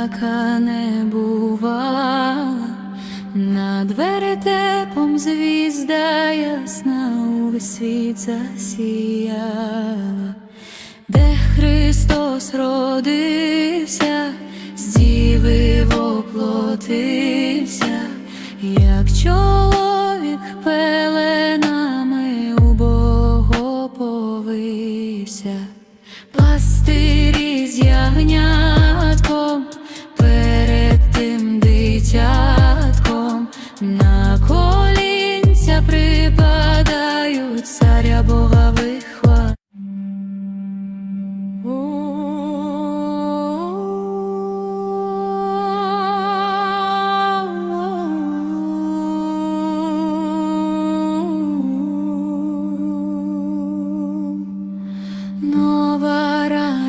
така не бувала, на двері тепом звізда ясна у світ засіяла, де Христос родився, з діви воплотився, як чоловік.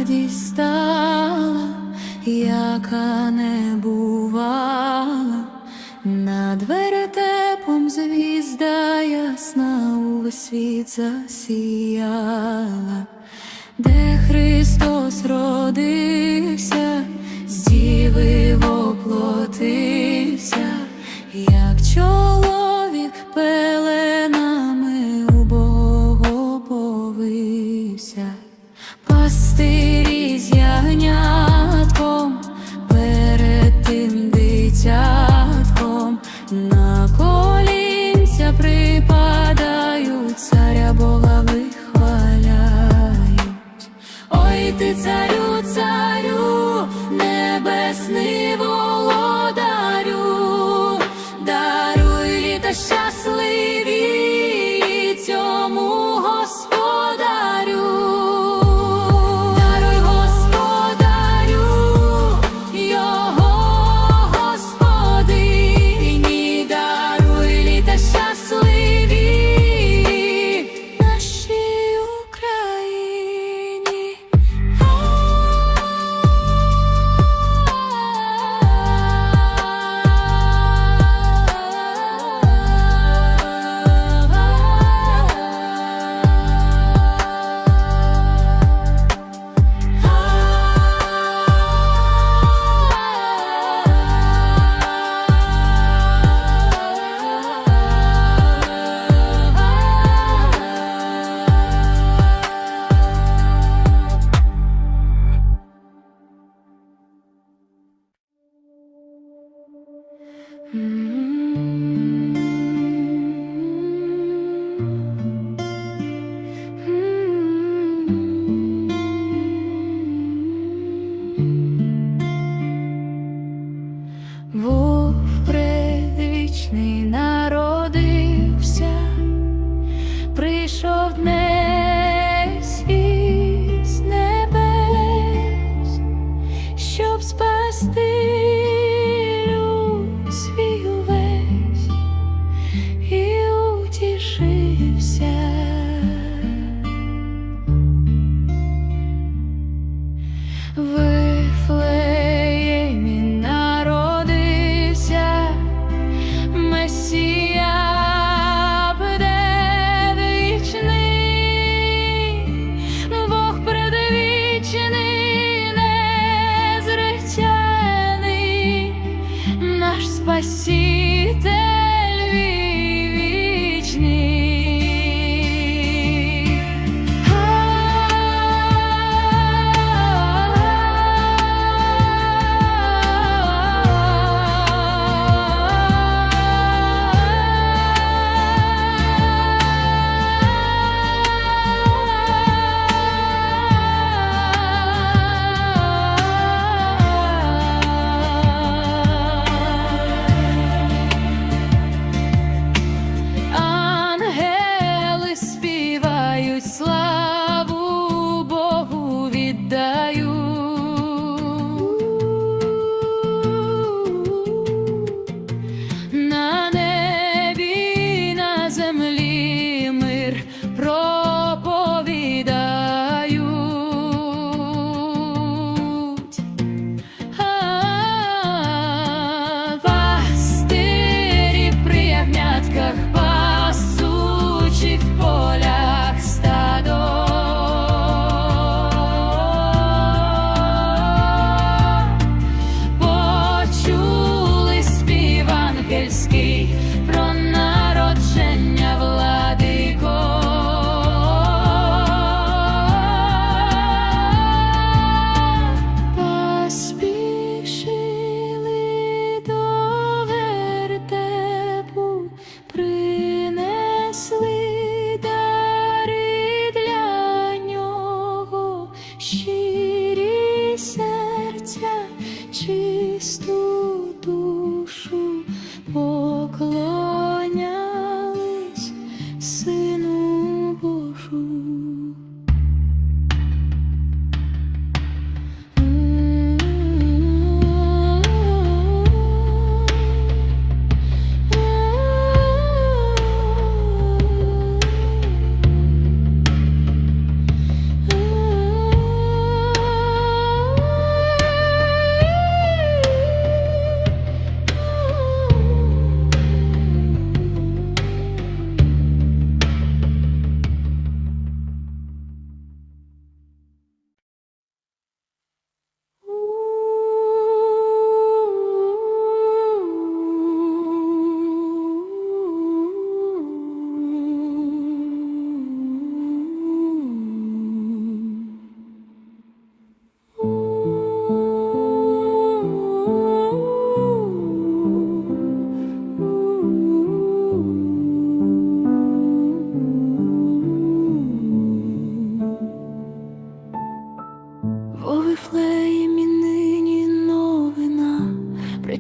радість яка не бувала, над веретепом звізда ясна у світ засіяла, де Христос родився, з діви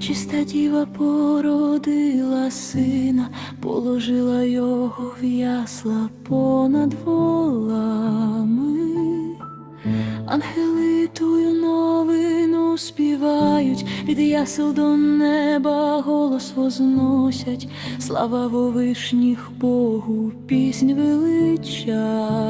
Чиста діва породила сина, положила його в ясла понад волами, Ангели тую новину співають, від ясел до неба голос возносять, слава вовишніх Богу, піснь величава.